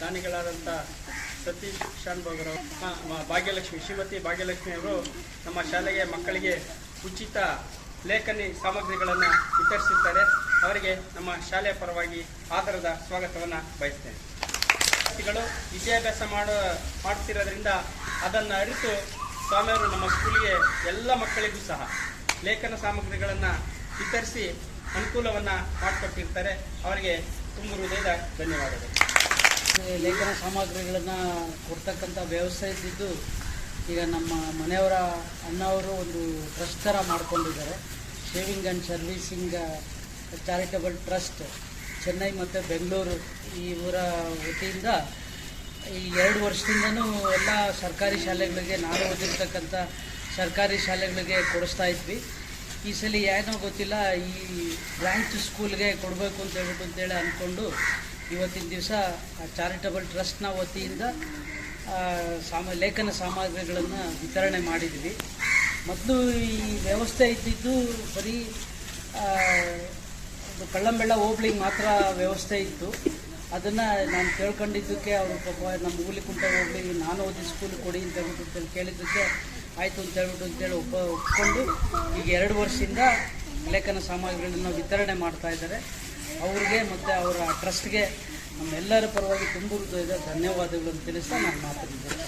ದಾನಿಗಳಾದಂಥ ಸತೀಶ್ ಶಾನ್ಭೋಗರು ಭಾಗ್ಯಲಕ್ಷ್ಮಿ, ಶ್ರೀಮತಿ ಭಾಗ್ಯಲಕ್ಷ್ಮಿ ಅವರು ನಮ್ಮ ಶಾಲೆಗೆ ಮಕ್ಕಳಿಗೆ ಉಚಿತ ಲೇಖನಿ ಸಾಮಗ್ರಿಗಳನ್ನು ವಿತರಿಸಿದ್ದಾರೆ ಅವರಿಗೆ ನಮ್ಮ ಶಾಲೆಯ ಪರವಾಗಿ ಆಧಾರದ ಸ್ವಾಗತವನ್ನು ಬಯಸ್ತೇನೆ. ವಿದ್ಯಾರ್ಥಿಗಳು ವಿದ್ಯಾಭ್ಯಾಸ ಮಾಡೋ ಮಾಡ್ತಿರೋದ್ರಿಂದ ಅದನ್ನು ಅರಿತು ಸ್ವಾಮಿಯವರು ನಮ್ಮ ಸ್ಕೂಲಿಗೆ ಎಲ್ಲ ಮಕ್ಕಳಿಗೂ ಸಹ ಲೇಖನ ಸಾಮಗ್ರಿಗಳನ್ನು ವಿತರಿಸಿ ಅನುಕೂಲವನ್ನು ಮಾಡಿಕೊಟ್ಟಿರ್ತಾರೆ. ಅವರಿಗೆ ತುಂಬ ಹೃದಯದ ಧನ್ಯವಾದಗಳು. ಲೇಖನ ಸಾಮಗ್ರಿಗಳನ್ನು ಕೊಡ್ತಕ್ಕಂಥ ವ್ಯವಸ್ಥೆ ಇದ್ದಿದ್ದು ಈಗ ನಮ್ಮ ಮನೆಯವರ ಅಣ್ಣವರು ಒಂದು ಟ್ರಸ್ಟ್ ಥರ ಮಾಡ್ಕೊಂಡಿದ್ದಾರೆ. Shaving and servicing charitable trust, Chennai ಮತ್ತು ಬೆಂಗಳೂರು ಈ ಊರ ವತಿಯಿಂದ ಈ ಎರಡು ವರ್ಷದಿಂದನೂ ಎಲ್ಲ ಸರ್ಕಾರಿ ಶಾಲೆಗಳಿಗೆ ನಾನು ಓದಿರ್ತಕ್ಕಂಥ ಸರ್ಕಾರಿ ಶಾಲೆಗಳಿಗೆ ಕೊಡಿಸ್ತಾ ಇದ್ವಿ. ಈ ಸಲ ಏನೋ ಗೊತ್ತಿಲ್ಲ, ಈ ಬ್ರಾಂಚ್ ಸ್ಕೂಲ್ಗೆ ಕೊಡಬೇಕು ಅಂತ ಹೇಳ್ಬಿಟ್ಟು ಅಂತೇಳಿ ಅಂದ್ಕೊಂಡು ಇವತ್ತಿನ ದಿವಸ ಚಾರಿಟಬಲ್ ಟ್ರಸ್ಟ್ನ ವತಿಯಿಂದ ಸಾಮ, ಲೇಖನ ಸಾಮಗ್ರಿಗಳನ್ನು ವಿತರಣೆ ಮಾಡಿದ್ವಿ. ಮೊದಲು ಈ ವ್ಯವಸ್ಥೆ ಇದ್ದಿದ್ದು ಬರೀ ಒಂದು ಕಳ್ಳಂಬೆಳ್ಳ ಹೋಬ್ಳಿಗೆ ಮಾತ್ರ ವ್ಯವಸ್ಥೆ ಇತ್ತು. ಅದನ್ನು ನಾನು ಕೇಳ್ಕೊಂಡಿದ್ದಕ್ಕೆ ಅವರು ಪಾಪ ನಮ್ಮ ಹುಲಿಕುಂಟ ಹೋಗ್ಲಿ ನಾನು ಓದಿ ಸ್ಕೂಲ್ ಕೊಡಿ ಅಂತ ಹೇಳ್ಬಿಟ್ಟು ಕೇಳಿದ್ದಕ್ಕೆ ಆಯಿತು ಅಂತ ಹೇಳ್ಬಿಟ್ಟು ಅಂತೇಳಿ ಒಬ್ಬ ಒಪ್ಕೊಂಡು ಈಗ ಎರಡು ವರ್ಷದಿಂದ ಲೇಖನ ಸಾಮಗ್ರಿಗಳನ್ನು ವಿತರಣೆ ಮಾಡ್ತಾ ಇದ್ದಾರೆ. ಅವ್ರಿಗೆ ಮತ್ತು ಅವರ ಟ್ರಸ್ಟ್ಗೆ ನಮ್ಮೆಲ್ಲರ ಪರವಾಗಿ ತುಂಬ ಹೃದಯದ ಧನ್ಯವಾದಗಳನ್ನು ತಿಳಿಸ್ತಾ ನಾನು ಮಾತಾಡಿದ್ದೇನೆ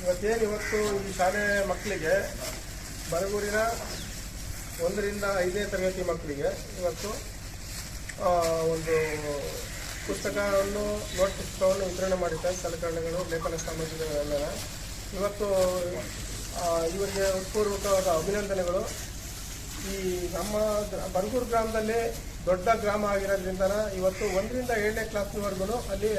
ಇವತ್ತೇನು ಇವತ್ತು ಈ ಶಾಲೆ ಮಕ್ಕಳಿಗೆ ಬರಗೂರಿನ ಒಂದರಿಂದ ಐದನೇ ತರಗತಿ ಮಕ್ಕಳಿಗೆ ಇವತ್ತು ಒಂದು ಪುಸ್ತಕವನ್ನು, ನೋಟ್ ಪುಸ್ತಕವನ್ನು ವಿತರಣೆ ಮಾಡಿದ್ದಾರೆ. ಸಲಕರಣೆಗಳು, ಲೇಖನ ಸಾಮಗ್ರಿಗಳೆಲ್ಲ ಇವತ್ತು ಇವರಿಗೆ ಪೂರ್ವಕವಾದ ಅಭಿನಂದನೆಗಳು. ಈ ನಮ್ಮ ಗ್ರ- ಬರಗೂರು ಗ್ರಾಮದಲ್ಲಿ ದೊಡ್ಡ ಗ್ರಾಮ ಆಗಿರೋದ್ರಿಂದ ಇವತ್ತು ಒಂದರಿಂದ ಏಳನೇ ಕ್ಲಾಸ್ನವರೆಗೂ ಅಲ್ಲಿ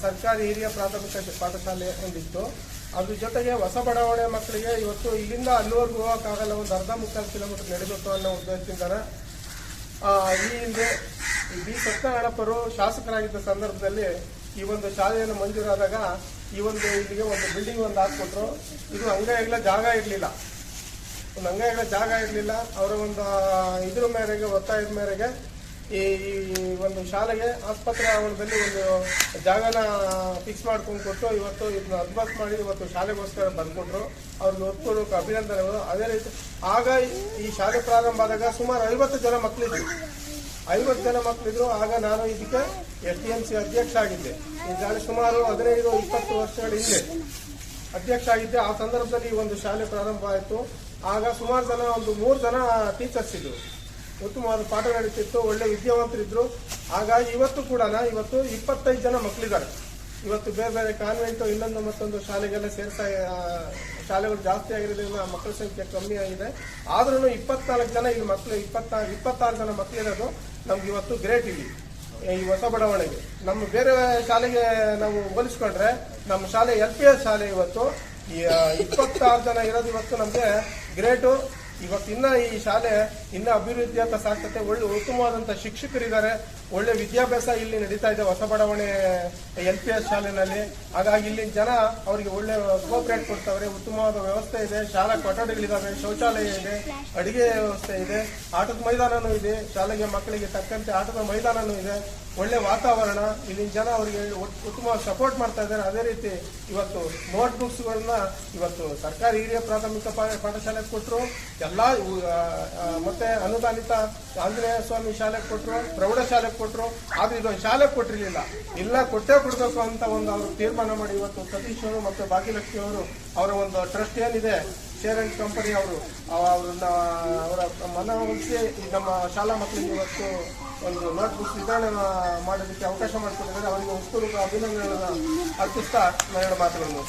ಸರ್ಕಾರಿ ಹಿರಿಯ ಪ್ರಾಥಮಿಕ ಪಾಠಶಾಲೆ ಒಂದಿತ್ತು. ಅದ್ರ ಜೊತೆಗೆ ಹೊಸ ಬಡಾವಣೆ ಮಕ್ಕಳಿಗೆ ಇವತ್ತು ಇಲ್ಲಿಂದ ಅಲ್ಲಿವರೆಗೂ ಹೋಗೋಕ್ಕಾಗಲ್ಲ ಒಂದು ಅರ್ಧ ಮುಕ್ಕಾಲು ಕಿಲೋಮೀಟರ್ ನಡೆಯಬೇಕು ಅನ್ನೋ ಉದ್ದೇಶದಿಂದ ಆ, ಈ ಹಿಂದೆ ಬಿ ಸತ್ಯನಾರಾಯಣಪ್ಪರು ಶಾಸಕರಾಗಿದ್ದ ಸಂದರ್ಭದಲ್ಲಿ ಈ ಒಂದು ಶಾಲೆಯನ್ನು ಮಂಜೂರಾದಾಗ ಈ ಒಂದು ಇಲ್ಲಿಗೆ ಒಂದು ಬಿಲ್ಡಿಂಗ್ ಒಂದು ಹಾಕ್ಕೊಟ್ರು ಇದು ಅಂಗೈಗಳ ಜಾಗ ಇರಲಿಲ್ಲ. ಒಂದು ಅಂಗೈಗಳ ಜಾಗ ಇರಲಿಲ್ಲ. ಅವರ ಒಂದು ಇದ್ರ ಮೇರೆಗೆ ಒತ್ತಾಯದ ಮೇರೆಗೆ ಈ ಒಂದು ಶಾಲೆಗೆ ಆಸ್ಪತ್ರೆ ಆವರಣದಲ್ಲಿ ಒಂದು ಜಾಗನ ಫಿಕ್ಸ್ ಮಾಡ್ಕೊಂಡು ಕೊಟ್ಟು ಇವತ್ತು ಇದನ್ನ ಅದ್ಭುತ ಮಾಡಿ ಇವತ್ತು ಶಾಲೆಗೋಸ್ಕರ ಬಂದ್ಕೊಟ್ರು. ಅವ್ರಿಗೆ ಒಪ್ಪಿಕೊಳ್ಳೋಕೆ ಅಭಿನಂದನೆಗಳು. ಅದೇ ರೀತಿ ಆಗ ಈ ಶಾಲೆ ಪ್ರಾರಂಭ ಆದಾಗ ಸುಮಾರು ಐವತ್ತು ಜನ ಮಕ್ಕಳಿದ್ರು ಐವತ್ತು ಜನ ಮಕ್ಕಳಿದ್ರು ಆಗ ನಾನು ಇದಕ್ಕೆ ಎಸ್ ಡಿ ಎಂ ಸಿ ಅಧ್ಯಕ್ಷ ಆಗಿದ್ದೆ. ಈ ಶಾಲೆ ಸುಮಾರು ಹದಿನೈದು, ಇಪ್ಪತ್ತು ವರ್ಷಗಳ ಹಿಂದೆ ಅಧ್ಯಕ್ಷ ಆಗಿದ್ದೆ. ಆ ಸಂದರ್ಭದಲ್ಲಿ ಈ ಒಂದು ಶಾಲೆ ಪ್ರಾರಂಭ ಆಯಿತು. ಆಗ ಸುಮಾರು ಜನ, ಒಂದು ಮೂರು ಜನ ಟೀಚರ್ಸ್ ಇದ್ರು. ಉತ್ತಮವಾದ ಪಾಠ ನಡೀತಿತ್ತು ಒಳ್ಳೆ ವಿದ್ಯಾವಂತರಿದ್ರು. ಹಾಗಾಗಿ ಇವತ್ತು ಕೂಡ ಇವತ್ತು ಇಪ್ಪತ್ತೈದು ಜನ ಮಕ್ಕಳಿದ್ದಾರೆ ಇವತ್ತು ಬೇರೆ ಬೇರೆ ಕಾನ್ವೆಂಟ್ ಇನ್ನೊಂದು ಮತ್ತೊಂದು ಶಾಲೆಗೆಲ್ಲ ಸೇರ್ತಾ ಶಾಲೆಗಳು ಜಾಸ್ತಿ ಆಗಿರೋದ್ರಿಂದ ಮಕ್ಕಳ ಸಂಖ್ಯೆ ಕಮ್ಮಿ ಆಗಿದೆ. ಆದ್ರೂ ಇಪ್ಪತ್ನಾಲ್ಕು ಜನ ಇಲ್ಲಿ ಮಕ್ಕಳು ಇಪ್ಪತ್ತ, ಇಪ್ಪತ್ತಾರು ಜನ ಮಕ್ಕಳಿರೋದು ನಮ್ಗೆ ಇವತ್ತು ಗ್ರೇಟ್ ಇಲ್ಲಿ. ಈ ಹೊಸ ಬಡಾವಣೆಗೆ. ನಮ್ಮ ಬೇರೆ ಶಾಲೆಗೆ ನಾವು ಹೋಲಿಸ್ಕೊಂಡ್ರೆ ನಮ್ಮ ಶಾಲೆ ಎಲ್ ಪಿ ಎಸ್ ಶಾಲೆ ಇವತ್ತು. ಇಪ್ಪತ್ತಾರು ಜನ ಇರೋದು ಇವತ್ತು ನಮಗೆ ಗ್ರೇಟು ಇವತ್ತು ಇನ್ನ ಈ ಶಾಲೆ ಇನ್ನ ಅಭಿವೃದ್ಧಿ ಅಂತ ಸಾಕತ್ತೆ ಒಳ್ಳೆ ಉತ್ತಮವಾದಂತಹ ಶಿಕ್ಷಕರಿದ್ದಾರೆ. ಒಳ್ಳೆ ವಿದ್ಯಾಭ್ಯಾಸ ಇಲ್ಲಿ ನಡೀತಾ ಇದೆ ಹೊಸ ಬಡಾವಣೆ ಎಲ್ ಪಿ ಎಸ್ ಶಾಲೆನಲ್ಲಿ. ಹಾಗಾಗಿ ಇಲ್ಲಿನ ಜನ ಅವರಿಗೆ ಒಳ್ಳೆ ಕೋಪರೇಟ್ ಕೊಡ್ತಾವ್ರೆ ಉತ್ತಮವಾದ ವ್ಯವಸ್ಥೆ ಇದೆ. ಶಾಲಾ ಕೊಠಡಿಗಳಿದಾವೆ, ಶೌಚಾಲಯ ಇದೆ, ಅಡಿಗೆ ವ್ಯವಸ್ಥೆ ಇದೆ, ಆಟದ ಮೈದಾನನೂ ಇದೆ. ಶಾಲೆಗೆ ಮಕ್ಕಳಿಗೆ ತಕ್ಕಂತೆ ಆಟದ ಮೈದಾನನೂ ಇದೆ. ಒಳ್ಳೆ ವಾತಾವರಣ. ಇಲ್ಲಿನ ಜನ ಅವರಿಗೆ ಉತ್ತಮ ಸಪೋರ್ಟ್ ಮಾಡ್ತಾ ಇದ್ದಾರೆ. ಅದೇ ರೀತಿ ಇವತ್ತು ನೋಟ್ ಬುಕ್ಸ್ಗಳನ್ನ ಇವತ್ತು ಸರ್ಕಾರಿ ಹಿರಿಯ ಪ್ರಾಥಮಿಕ ಪಾಠಶಾಲೆ ಕೊಟ್ಟರು ಎಲ್ಲ ಮತ್ತೆ ಅನುದಾನಿತ ಆಂಜನೇಯ ಸ್ವಾಮಿ ಶಾಲೆಗೆ ಕೊಟ್ಟರು ಪ್ರೌಢ ಶಾಲೆಗೆ ಕೊಟ್ಟರು ಆದ್ರೆ ಇದೊಂದು ಶಾಲೆಗೆ ಕೊಟ್ಟಿರಲಿಲ್ಲ ಇಲ್ಲ, ಕೊಟ್ಟೇ ಕೊಡಬೇಕು ಅಂತ ಒಂದು ಅವರು ತೀರ್ಮಾನ ಮಾಡಿ ಇವತ್ತು ಸತೀಶ್ ಅವರು ಮತ್ತು ಭಾಗ್ಯಲಕ್ಷ್ಮಿ ಅವರು ಅವರ ಒಂದು ಟ್ರಸ್ಟ್ ಏನಿದೆ, ಶೇರ್ ಅಂಡ್ ಕಂಪನಿ ಅವರು ಅವ್ರನ್ನ, ಅವರ ಮನವೊಲಿಸಿ ನಮ್ಮ ಶಾಲಾ ಮಕ್ಕಳಿಗೆ ಇವತ್ತು ಒಂದು ನೋಟ್ ಬುಕ್ಸ್ ವಿತರಣೆ ಮಾಡೋದಕ್ಕೆ ಅವಕಾಶ ಮಾಡಿಕೊಟ್ಟಿದ್ದಾರೆ ಅವರಿಗೆ ಉತ್ಪೂರ್ವಕ ಅಭಿನಂದನೆಗಳನ್ನು ಅರ್ಪಿಸ್ತಾ ನನ್ನ ಮಾತುಗಳನ್ನು.